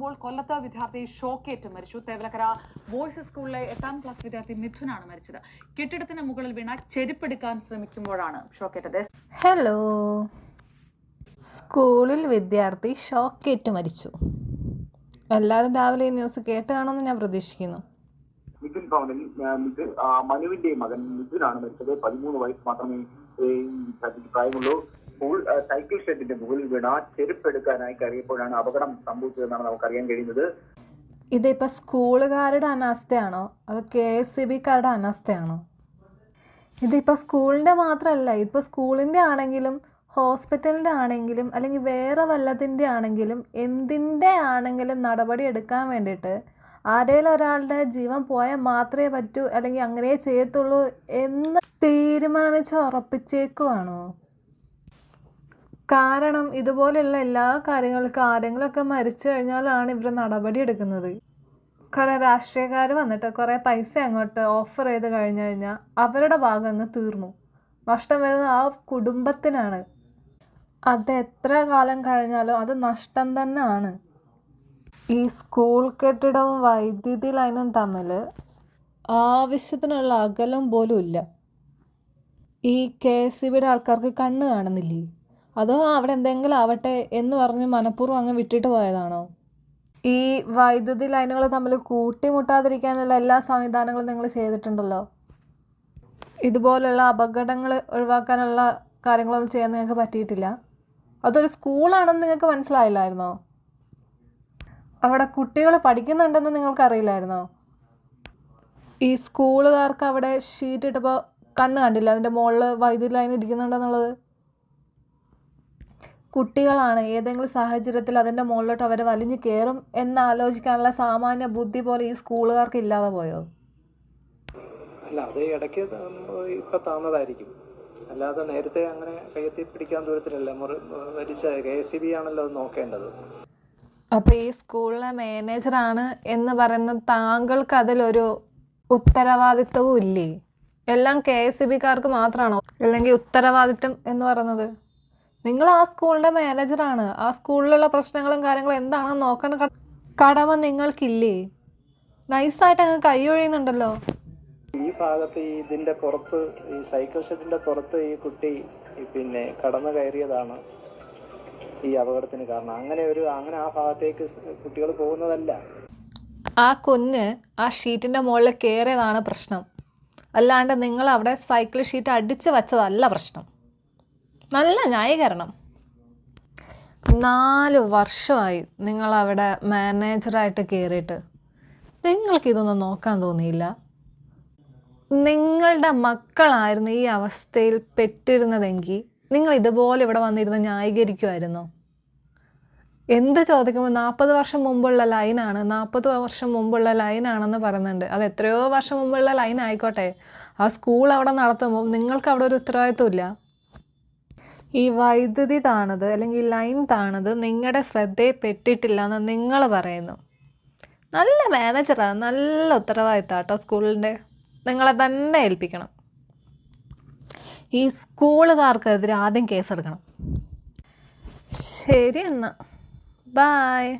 നടക്കുമ്പോൾ കൊല്ലത്ത് വിദ്യാർത്ഥി ഷോക്കേറ്റ് മരിച്ചു. തേവലക്കര ബോയ്സ് സ്കൂളിലെ എട്ടാം ക്ലാസ് വിദ്യാർത്ഥി മിഥുനാണ് മരിച്ചത്. കെട്ടിടത്തിന് മുകളിൽ വീണ ചെരുപ്പെടുക്കാൻ ശ്രമിക്കുമ്പോഴാണ് ഷോക്കേറ്റത്. ഹലോ സ്കൂളിൽ വിദ്യാർത്ഥി ഷോക്കേറ്റ് മരിച്ചു. എല്ലാവരും രാവിലെ ഈ ന്യൂസ് കേട്ടാണെന്ന് ഞാൻ പ്രതീക്ഷിക്കുന്നു. മിഥുൻ ഭവനിൽ മനുവിന്റെ മകൻ മിഥുനാണ് മരിച്ചത്. പതിമൂന്ന് വയസ്സ് മാത്രമേ പ്രായമുള്ളൂ. സ്കൂൾ സൈക്കിൾ ഷെഡിന്റെ മുകളിൽ വീണ ചെരുപ്പ് എടുക്കാനായി കയറിയപ്പോഴാണ് അപകടം സംഭവിച്ചതെന്നാണ് നമുക്കറിയാൻ കഴിയുന്നത്. ഇതിപ്പോൾ സ്കൂളുകാരുടെ അനാസ്ഥയാണോ? അതോ കെ എസ് സി ബിക്കാരുടെ അനാസ്ഥയാണോ? ഇതിപ്പോൾ സ്കൂളിന്റെ മാത്രമല്ല ഇപ്പോൾ സ്കൂളിന്റെ ആണെങ്കിലും ഹോസ്പിറ്റലിന്റെ ആണെങ്കിലും അല്ലെങ്കിൽ വേറെ വല്ലതിന്റെ ആണെങ്കിലും എന്തിന്റെ ആണെങ്കിലും നടപടി എടുക്കാൻ വേണ്ടിയിട്ട് ആരേലും ഒരാളുടെ ജീവൻ പോയാൽ മാത്രമേ പറ്റൂ അല്ലെങ്കിൽ അങ്ങനെ ചെയ്യത്തുള്ളൂ എന്ന് തീരുമാനിച്ച് ഉറപ്പിച്ചേക്കുവാണോ? കാരണം ഇതുപോലെയുള്ള എല്ലാ കാര്യങ്ങൾക്കും ആരെങ്കിലുമൊക്കെ മരിച്ചു കഴിഞ്ഞാലാണ് ഇവർ നടപടി എടുക്കുന്നത്. കുറേ രാഷ്ട്രീയക്കാർ വന്നിട്ട് കുറേ പൈസ അങ്ങോട്ട് ഓഫർ ചെയ്ത് കഴിഞ്ഞു കഴിഞ്ഞാൽ അവരുടെ ഭാഗം അങ്ങ് തീർന്നു. നഷ്ടം വരുന്നത് ആ കുടുംബത്തിനാണ്. അത് എത്ര കാലം കഴിഞ്ഞാലും അത് നഷ്ടം തന്നെയാണ് ഈ സ്കൂൾ കെട്ടിടവും വൈദ്യുതി ലൈനും തമ്മിൽ ആവശ്യത്തിനുള്ള അകലം പോലും ഇല്ല. ഈ കെ എസ് സി ബിയുടെ ആൾക്കാർക്ക് കണ്ണ് കാണുന്നില്ലേ? അതോ അവിടെ എന്തെങ്കിലും ആവട്ടെ എന്ന് പറഞ്ഞ് മനഃപൂർവം അങ്ങ് വിട്ടിട്ട് പോയതാണോ? ഈ വൈദ്യുതി ലൈനുകൾ തമ്മിൽ കൂട്ടിമുട്ടാതിരിക്കാനുള്ള എല്ലാ സംവിധാനങ്ങളും നിങ്ങൾ ചെയ്തിട്ടുണ്ടല്ലോ? ഇതുപോലുള്ള അപകടങ്ങൾ ഒഴിവാക്കാനുള്ള കാര്യങ്ങളൊന്നും ചെയ്യാൻ നിങ്ങൾക്ക് പറ്റിയിട്ടില്ല? അതൊരു സ്കൂളാണെന്ന് നിങ്ങൾക്ക് മനസ്സിലായില്ലായിരുന്നോ? അവിടെ കുട്ടികൾ പഠിക്കുന്നുണ്ടെന്ന് നിങ്ങൾക്കറിയില്ലായിരുന്നോ? ഈ സ്കൂളുകാർക്ക് അവിടെ ഷീറ്റ് ഇട്ടപ്പോൾ കണ്ണ് കണ്ടില്ല. അതിന്റെ മുകളിൽ വൈദ്യുതി ലൈൻ ഇരിക്കുന്നുണ്ടെന്നുള്ളത്. കുട്ടികളാണ്. ഏതെങ്കിലും സാഹചര്യത്തിൽ അതിന്റെ മുകളിലോട്ട് അവർ വലിഞ്ഞു കയറും എന്ന് ആലോചിക്കാനുള്ള സാമാന്യ ബുദ്ധി പോലെ ഈ സ്കൂളുകാർക്ക് ഇല്ലാതെ പോയോ? അല്ല അത് ഇടയ്ക്ക് ഇപ്പൊ താന്നതായിരിക്കും. അല്ലാതെ നേരത്തെ അങ്ങനെ കയ്യെത്തി പിടിക്കാൻ ദൂരത്തിലല്ല. മുറി മരിച്ച കെ സി ബി ആണല്ലോ അത് നോക്കേണ്ടത്. അപ്പോൾ ഈ സ്കൂളിലെ മാനേജറാണ് എന്ന് പറയുന്ന താങ്കൾക്ക് അതിലൊരു ഉത്തരവാദിത്വവും ഇല്ലേ? എല്ലാം കെ എസ് സി ബിക്കാർക്ക് മാത്രമാണോ അല്ലെങ്കിൽ ഉത്തരവാദിത്വം എന്ന് പറയുന്നത്? നിങ്ങൾ ആ സ്കൂളിന്റെ മാനേജറാണ് ആ സ്കൂളിലുള്ള പ്രശ്നങ്ങളും കാര്യങ്ങളും എന്താണെന്ന് നോക്കേണ്ട. കടമ നിങ്ങൾക്കില്ലേ? നൈസായിട്ട് അങ്ങ് കൈ ഒഴിയുന്നുണ്ടല്ലോ. ഈ ഭാഗത്ത് ഈ ഇതിന്റെ പുറത്ത് ഈ സൈക്കിൾ ഷെഡിന്റെ പുറത്ത് ഈ കുട്ടി പിന്നെ കടന്നു കയറിയതാണ് ഈ അപകടത്തിന് കാരണം. അങ്ങനെ ഒരു അങ്ങനെ ആ ഭാഗത്തേക്ക് കുട്ടികൾ പോകുന്നതല്ല. ആ കുഞ്ഞ് ആ ഷീറ്റിന്റെ മുകളിൽ കയറിയതാണ് പ്രശ്നം. അല്ലാണ്ട് നിങ്ങൾ അവിടെ സൈക്കിൾ ഷീറ്റ് അടിച്ചു വെച്ചതല്ല പ്രശ്നം. നല്ല ന്യായീകരണം. നാല് വർഷമായി നിങ്ങൾ അവിടെ മാനേജറായിട്ട് കയറിയിട്ട് നിങ്ങൾക്കിതൊന്നും നോക്കാൻ തോന്നിയില്ല? നിങ്ങളുടെ മക്കളായിരുന്നു ഈ അവസ്ഥയിൽ പെട്ടിരുന്നതെങ്കിൽ നിങ്ങൾ ഇതുപോലെ ഇവിടെ വന്നിരുന്ന് ന്യായീകരിക്കുമായിരുന്നോ? എന്ത് ചോദിക്കുമ്പോൾ നാൽപ്പത് വർഷം മുമ്പുള്ള ലൈനാണ് നാൽപ്പത് വർഷം മുമ്പുള്ള ലൈനാണെന്ന് പറയുന്നുണ്ട്. അത് എത്രയോ വർഷം മുമ്പുള്ള ലൈൻ ആയിക്കോട്ടെ ആ സ്കൂൾ അവിടെ നടത്തുമ്പോൾ നിങ്ങൾക്ക് അവിടെ ഒരു ഉത്തരവാദിത്വമില്ല ഈ വൈദ്യുതി താണത് അല്ലെങ്കിൽ ലൈൻ താണത് നിങ്ങളുടെ ശ്രദ്ധയിൽ പെട്ടിട്ടില്ല എന്ന് നിങ്ങൾ പറയുന്നു. നല്ല മാനേജറാണ് നല്ല ഉത്തരവാദിത്തം കേട്ടോ സ്കൂളിന്റെ. നിങ്ങളെ തന്നെ ഏൽപ്പിക്കണം. ഈ സ്കൂളുകാർക്കെതിരെ ആദ്യം കേസെടുക്കണം. ശരി എന്നാൽ ബായ്.